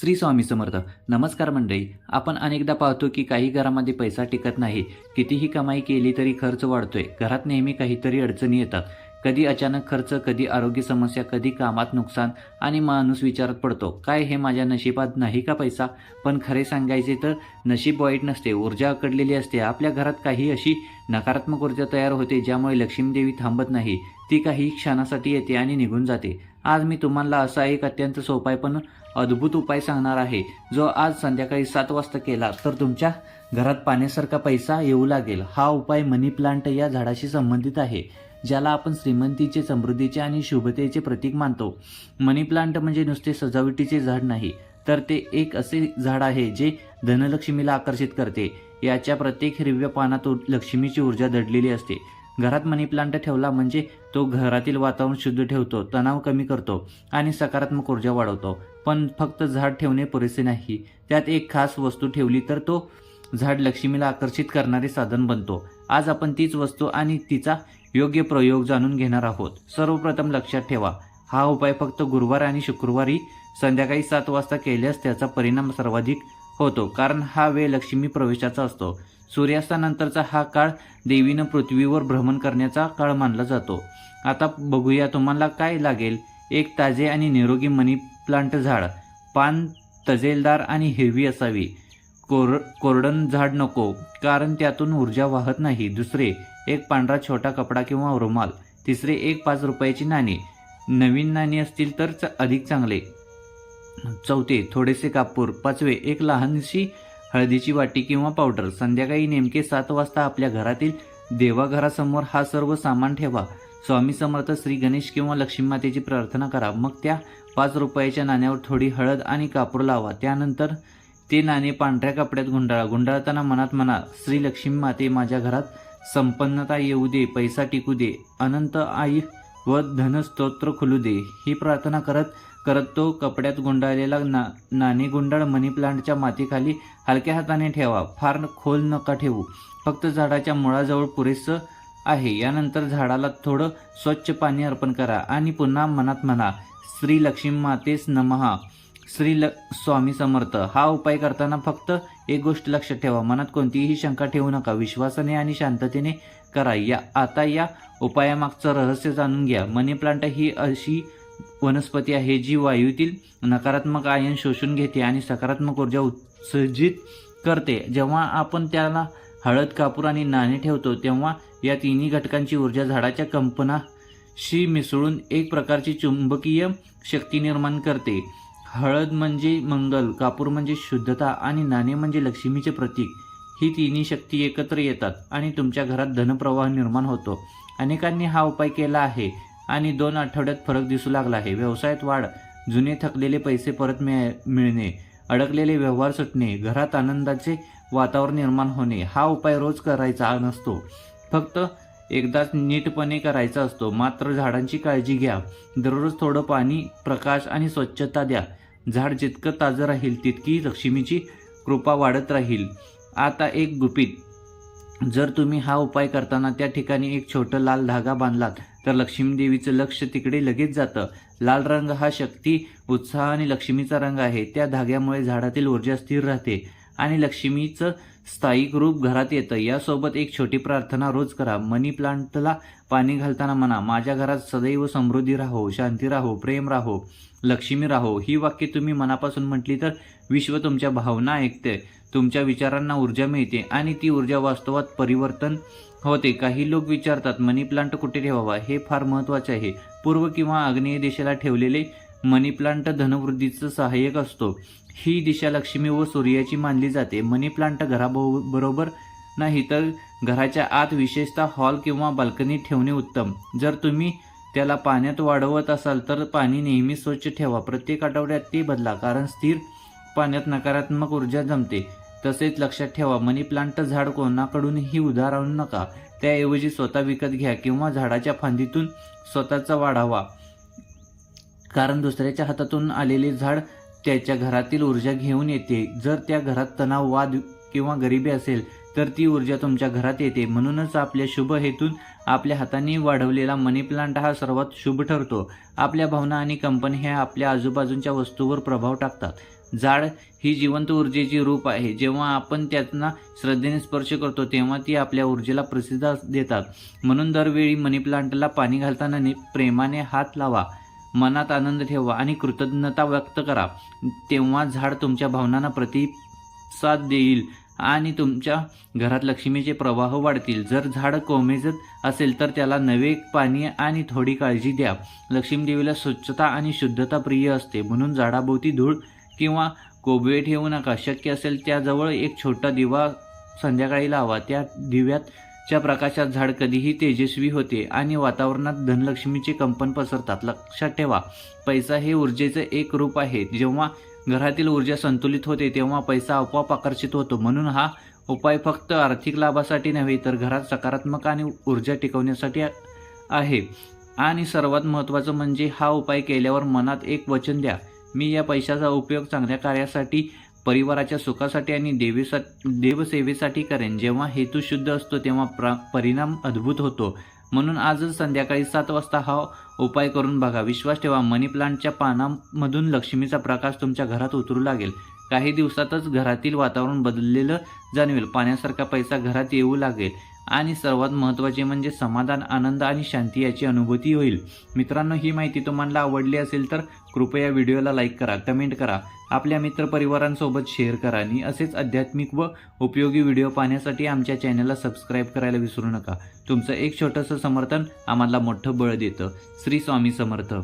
श्री स्वामी समर्थ नमस्कार मंडळी. आपण अनेकदा पाहतो की काही घरामध्ये पैसा टिकत नाही. कितीही कमाई केली तरी खर्च वाढतोय. घरात नेहमी काहीतरी अडचणी येतात. कधी अचानक खर्च कधी आरोग्य समस्या कधी कामात नुकसान आणि माणूस विचारात पडतो काय हे माझ्या नशिबात नाही का पैसा? पण खरे सांगायचे तर नशीब वाईट नसते ऊर्जा अकडलेली असते. आपल्या घरात काही अशी नकारात्मक ऊर्जा तयार होते ज्यामुळे लक्ष्मीदेवी थांबत नाही. ती काही क्षणासाठी येते आणि निघून जाते. आज मी तुम्हाला असा एक अत्यंत सोपाय पण अद्भुत उपाय सांगणार आहे. जो आज संध्याकाळी सात वाजता केला तर तुमच्या घरात पाण्यासारखा पैसा येऊ लागेल. हा उपाय मनी प्लांट या झाडाशी संबंधित आहे ज्याला आपण श्रीमंतीचे समृद्धीचे आणि शुभतेचे प्रतीक मानतो. मनी प्लांट म्हणजे नुसते सजावटीचे झाड नाही तर ते एक असे झाड आहे जे धनलक्ष्मीला आकर्षित करते. याच्या प्रत्येक हिरव्या पानात लक्ष्मीची ऊर्जा दडलेली असते. घरात मनी प्लांट ठेवला म्हणजे तो घरातील वातावरण शुद्ध ठेवतो तणाव कमी करतो आणि सकारात्मक ऊर्जा वाढवतो. पण फक्त झाड ठेवणे पुरेसे नाही. त्यात एक खास वस्तू ठेवली तर तो झाड लक्ष्मीला आकर्षित करणारे साधन बनतो. आज आपण तीच वस्तू आणि तिचा योग्य प्रयोग जाणून घेणार आहोत. सर्वप्रथम लक्षात ठेवा हा उपाय फक्त गुरुवार आणि शुक्रवारी संध्याकाळी सात वाजता केल्यास त्याचा परिणाम सर्वाधिक होतो कारण हा वेळ लक्ष्मी प्रवेशाचा असतो. सूर्यास्तानंतरचा हा काळ देवीनं पृथ्वीवर भ्रमण करण्याचा काळ मानला जातो. आता बघूया तुम्हाला काय लागेल. एक ताजे आणि निरोगी मनी प्लांट झाड पान तजेलदार आणि हिरवी असावी. कोर कोरडन झाड नको कारण त्यातून ऊर्जा वाहत नाही. दुसरे एक पांढरा छोटा कपडा किंवा रुमाल. तिसरे एक पाच रुपयाची नाणी. नवीन नाणी असतील तर च- अधिक चांगले. चौथे थोडेसे कापूर. पाचवे एक लहानशी हळदीची वाटी किंवा पावडर. संध्याकाळी नेमके सात वाजता आपल्या घरातील देवाघरासमोर हा सर्व सामान ठेवा. स्वामी समर्थ श्री गणेश किंवा लक्ष्मी मातेची प्रार्थना करा. मग त्या पाच रुपयाच्या नाण्यावर थोडी हळद आणि कापूर लावा. त्यानंतर ते नाणे पांढऱ्या कपड्यात गुंडाळा. गुंडाळताना मनात म्हणा श्री लक्ष्मी माते माझ्या घरात संपन्नता येऊ दे पैसा टिकू दे अनंत आई व धनस्तोत्र खुलू दे. ही प्रार्थना करत करत तो कपड्यात गुंडाळलेला ना नाणे गुंडाळ मनी प्लांटच्या मातीखाली हलक्या हाताने ठेवा. फार खोल नका ठेवू. फक्त झाडाच्या मुळाजवळ पुरेसं आहे. यानंतर झाडाला थोडं स्वच्छ पाणी अर्पण करा. आणि पुन्हा मनात म्हणा श्री लक्ष्मी मातेस नमहा. श्री ल स्वामी समर्थ हा उपाय करताना फक्त एक गोष्ट लक्षात ठेवा. मनात कोणतीही शंका ठेवू नका. विश्वासाने आणि शांततेने करा. या आता या उपायामागचं रहस्य जाणून घ्या. मनी प्लांट ही अशी वनस्पती आहे जी वायूतील नकारात्मक आयन शोषून घेते आणि सकारात्मक ऊर्जा उत्सर्जित करते. जेव्हा आपण त्याला हळद कापूर आणि नाणे ठेवतो तेव्हा या तिन्ही घटकांची ऊर्जा झाडाच्या कंपनाशी मिसळून एक प्रकारची चुंबकीय शक्ती निर्माण करते. हळद म्हणजे मंगल कापूर म्हणजे शुद्धता आणि नाणे म्हणजे लक्ष्मीचे प्रतीक. ही तिन्ही शक्ती एकत्र येतात आणि तुमच्या घरात धनप्रवाह निर्माण होतो. अनेकांनी हा उपाय केला आहे आणि दोन आठवड्यात फरक दिसू लागला आहे. व्यवसायात वाढ जुने थकलेले पैसे परत मिळ मिळणे अडकलेले व्यवहार सुटणे घरात आनंदाचे वातावरण निर्माण होणे हा उपाय रोज करायचा नसतो. फक्त एकदाच नीटपणे करायचा असतो. मात्र झाडांची काळजी घ्या. दररोज थोडं पाणी प्रकाश आणि स्वच्छता द्या. झाड जितकं ताजं राहील तितकी लक्ष्मीची कृपा वाढत राहील. आता एक गुपित. जर तुम्ही हा उपाय करताना त्या ठिकाणी एक छोटं लाल धागा बांधलात तर लक्ष्मी देवीचं लक्ष तिकडे लगेच जातं. लाल रंग हा शक्ती उत्साह आणि लक्ष्मीचा रंग आहे. त्या धाग्यामुळे झाडातील ऊर्जा स्थिर राहते. आणि लक्ष्मीचं स्थायिक रूप घरात येतं. यासोबत एक छोटी प्रार्थना रोज करा. मनी प्लांटला पाणी घालताना म्हणा माझ्या घरात सदैव समृद्धी राहो शांती राहो प्रेम राहो लक्ष्मी राहो. ही वाक्य तुम्ही मनापासून म्हटली तर विश्व तुमच्या भावना ऐकते तुमच्या विचारांना ऊर्जा मिळते आणि ती ऊर्जा वास्तवात परिवर्तन होते. काही लोक विचारतात मनी प्लांट कुठे ठेवावा? हे फार महत्त्वाचे आहे. पूर्व किंवा आग्नेय दिशेला ठेवलेले मनी प्लांट धनवृद्धीचं सहाय्यक असतो. ही दिशा लक्ष्मी व सूर्याची मानली जाते. मनी प्लांट घराबरोबर नाही तर घराच्या आत विशेषतः हॉल किंवा बाल्कनीत ठेवणे उत्तम. जर तुम्ही त्याला पाण्यात वाढवत असाल तर पाणी नेहमी स्वच्छ ठेवा. प्रत्येक आठवड्यात ते बदला कारण स्थिर पाण्यात नकारात्मक ऊर्जा जमते. तसेच लक्षात ठेवा मनी प्लांट झाड कोणाकडूनही उधार आणू नका. त्याऐवजी स्वतः विकत घ्या किंवा झाडाच्या फांदीतून स्वतःचा वाढावा. कारण दुसऱ्याच्या हातातून आलेले झाड त्याच्या घरातील ऊर्जा घेऊन येते. जर त्या घरात तणाव वाद किंवा गरिबी असेल तर ती ऊर्जा तुमच्या घरात येते. म्हणूनच आपल्या शुभ हेतून आपल्या हाताने वाढवलेला मनी प्लांट हा सर्वात शुभ ठरतो. आपल्या भावना आणि कंपनी ह्या आपल्या आजूबाजूच्या वस्तूवर प्रभाव टाकतात. झाड ही जिवंत ऊर्जेची रूप आहे. जेव्हा आपण त्यांना श्रद्धेने स्पर्श करतो तेव्हा ती आपल्या ऊर्जेला प्रसिद्ध देतात. म्हणून दरवेळी मनी प्लांटला पाणी घालताना प्रेमाने हात लावा. मनात आनंद ठेवा आणि कृतज्ञता व्यक्त करा. तेव्हा झाड तुमच्या भावनांना प्रतिसाद देईल आणि तुमच्या घरात लक्ष्मीचे प्रवाह वाढतील. जर झाड कोमेजत असेल तर त्याला नवे पाणी आणि थोडी काळजी द्या. लक्ष्मीदेवीला स्वच्छता आणि शुद्धता प्रिय असते. म्हणून झाडाभोवती धूळ किंवा कोबवे ठेवू नका. शक्य असेल त्याजवळ एक छोटा दिवा संध्याकाळी लावा. त्या दिव्यात च्या प्रकाशात झाड कधीही तेजस्वी होते आणि वातावरणात धनलक्ष्मीचे कंपन पसरतात. लक्षात ठेवा पैसा हे ऊर्जेचं एक रूप आहे. जेव्हा घरातील ऊर्जा संतुलित होते तेव्हा पैसा आपोआप आकर्षित होतो. म्हणून हा उपाय फक्त आर्थिक लाभासाठी नव्हे तर घरात सकारात्मक आणि ऊर्जा टिकवण्यासाठी आहे. आणि सर्वात महत्त्वाचं म्हणजे हा उपाय केल्यावर मनात एक वचन द्या. मी या पैशाचा उपयोग चांगल्या कार्यासाठी परिवाराच्या सुखासाठी आणि देवीसा देवसेवेसाठी करेन. जेव्हा हेतू शुद्ध असतो तेव्हा प्रा परिणाम अद्भुत होतो. म्हणून आजच संध्याकाळी सात वाजता हा उपाय करून बघा. विश्वास ठेवा. मनी प्लांटच्या पानामधून लक्ष्मीचा प्रकाश तुमच्या घरात उतरू लागेल. काही दिवसातच घरातील वातावरण बदललेलं जाणवेल. पाण्यासारखा पैसा घरात येऊ लागेल. आणि सर्वात महत्त्वाचे म्हणजे समाधान आनंद आणि शांती याची अनुभूती होईल. मित्रांनो ही माहिती तुम्हाला आवडली असेल तर कृपया व्हिडिओला लाईक करा कमेंट करा आपल्या मित्रपरिवारांसोबत शेअर करा आणि असेच आध्यात्मिक व उपयोगी व्हिडिओ पाहण्यासाठी आमच्या चॅनलला सबस्क्राईब करायला विसरू नका. तुमचं एक छोटंसं समर्थन आम्हाला मोठं बळ देतं. श्री स्वामी समर्थ.